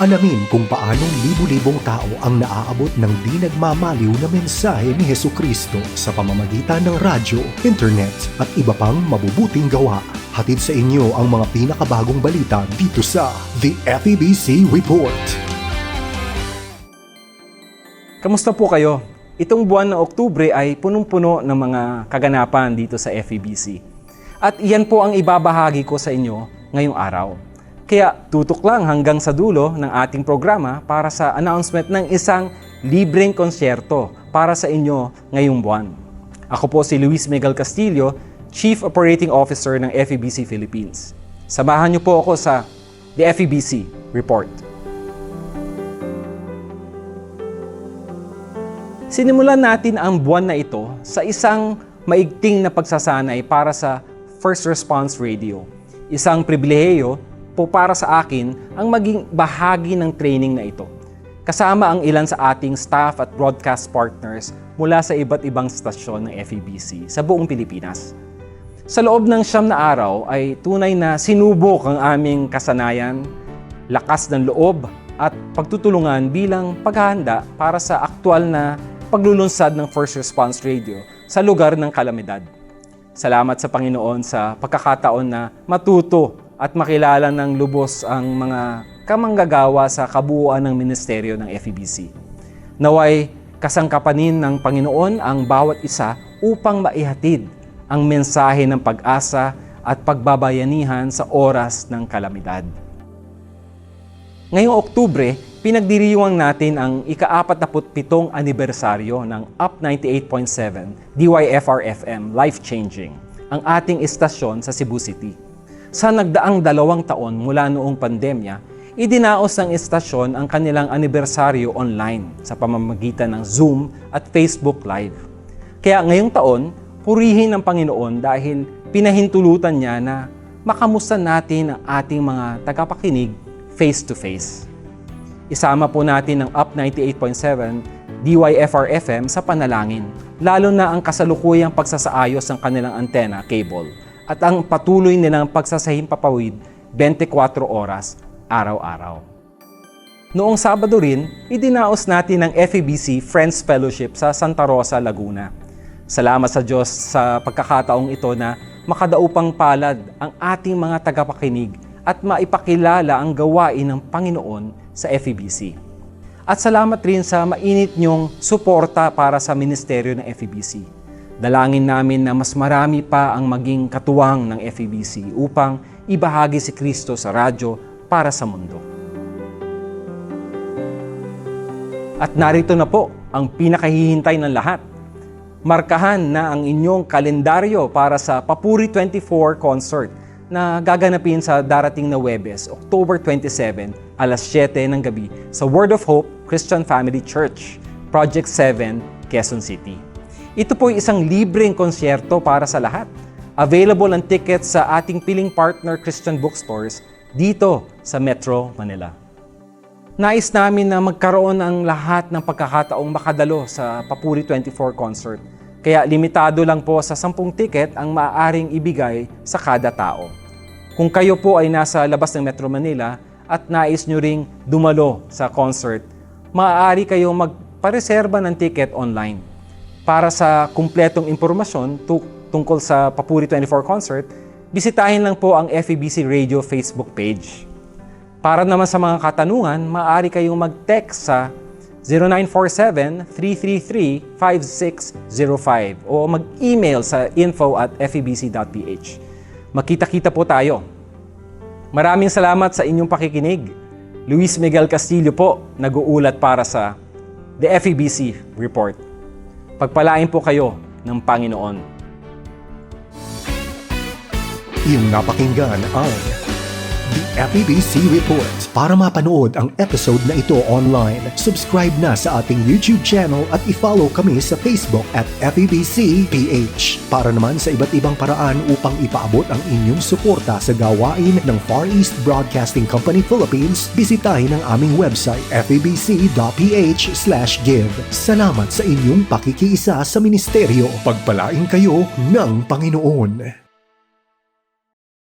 Alamin kung paanong libu-libong tao ang naaabot ng di nagmamaliw na mensahe ni Heso Kristo sa pamamagitan ng radyo, internet at iba pang mabubuting gawa. Hatid sa inyo ang mga pinakabagong balita dito sa The FEBC Report. Kamusta po kayo? Itong buwan ng Oktubre ay punong-puno ng mga kaganapan dito sa FEBC. At iyan po ang ibabahagi ko sa inyo ngayong araw. Kaya tutok lang hanggang sa dulo ng ating programa para sa announcement ng isang libreng konsyerto para sa inyo ngayong buwan. Ako po si Luis Miguel Castillo, Chief Operating Officer ng FEBC Philippines. Samahan niyo po ako sa The FEBC Report. Sinimulan natin ang buwan na ito sa isang maigting na pagsasanay para sa First Response Radio. Isang pribilehiyo po para sa akin ang maging bahagi ng training na ito. Kasama ang ilan sa ating staff at broadcast partners mula sa iba't ibang stasyon ng FEBC sa buong Pilipinas. Sa loob ng siyam na araw ay tunay na sinubok ang aming kasanayan, lakas ng loob at pagtutulungan bilang paghahanda para sa aktual na paglulunsad ng First Response Radio sa lugar ng kalamidad. Salamat sa Panginoon sa pagkakataon na matuto at makilala ng lubos ang mga kamanggagawa sa kabuuan ng ministeryo ng FEBC. Naway kasangkapanin ng Panginoon ang bawat isa upang maihatid ang mensahe ng pag-asa at pagbabayanihan sa oras ng kalamidad. Ngayong Oktubre, pinagdiriwang natin ang ika-47 anibersaryo ng Up 98.7 DYFR-FM Life Changing, ang ating istasyon sa Cebu City. Sa nagdaang dalawang taon mula noong pandemya, idinaos ng istasyon ang kanilang anibersaryo online sa pamamagitan ng Zoom at Facebook Live. Kaya ngayong taon, purihin ng Panginoon dahil pinahintulutan niya na makamusta natin ang ating mga tagapakinig face-to-face. Isama po natin ang Up 98.7 DYFR-FM sa panalangin, lalo na ang kasalukuyang pagsasaayos ng kanilang antena cable at ang patuloy nilang pagsasahimpapawid 24 oras araw-araw. Noong Sabado rin, idinaos natin ang FEBC Friends Fellowship sa Santa Rosa, Laguna. Salamat sa Diyos sa pagkakataong ito na makadaupang palad ang ating mga tagapakinig at maipakilala ang gawain ng Panginoon sa FEBC. At salamat rin sa mainit niyong suporta para sa ministeryo ng FEBC. Dalangin namin na mas marami pa ang maging katuwang ng FEBC upang ibahagi si Kristo sa radyo para sa mundo. At narito na po ang pinakahihintay ng lahat. Markahan na ang inyong kalendaryo para sa Papuri 24 concert na gaganapin sa darating na Webes, October 27, alas 7 ng gabi sa Word of Hope Christian Family Church, Project 7, Quezon City. Ito po ay isang libreng konsyerto para sa lahat. Available ang tickets sa ating piling partner Christian bookstores dito sa Metro Manila. Nais namin na magkaroon ang lahat ng pagkakataong makadalo sa Papuri 24 concert. Kaya limitado lang po sa 10 ticket ang maaaring ibigay sa kada tao. Kung kayo po ay nasa labas ng Metro Manila at nais nyo ring dumalo sa concert, maaari kayong magpareserba ng ticket online. Para sa kumpletong impormasyon tu- tungkol sa Papuri 24 concert, bisitahin lang po ang FEBC Radio Facebook page. Para naman sa mga katanungan, maaari kayong mag-text sa 0947-333-5605 o mag-email sa info at febc.ph. Makita-kita po tayo. Maraming salamat sa inyong pakikinig. Luis Miguel Castillo po, nag-uulat para sa The FEBC Report. Pagpalain po kayo ng Panginoon. Iyong napakinggan ang FEBC Report. Para mapanood ang episode na ito online, subscribe na sa ating YouTube channel at i-follow kami sa Facebook at FEBC PH. Para naman sa iba't ibang paraan upang ipaabot ang inyong suporta sa gawain ng Far East Broadcasting Company Philippines, bisitahin ang aming website febc.ph give. Salamat sa inyong pakikiisa sa ministeryo. Pagpalain kayo ng Panginoon.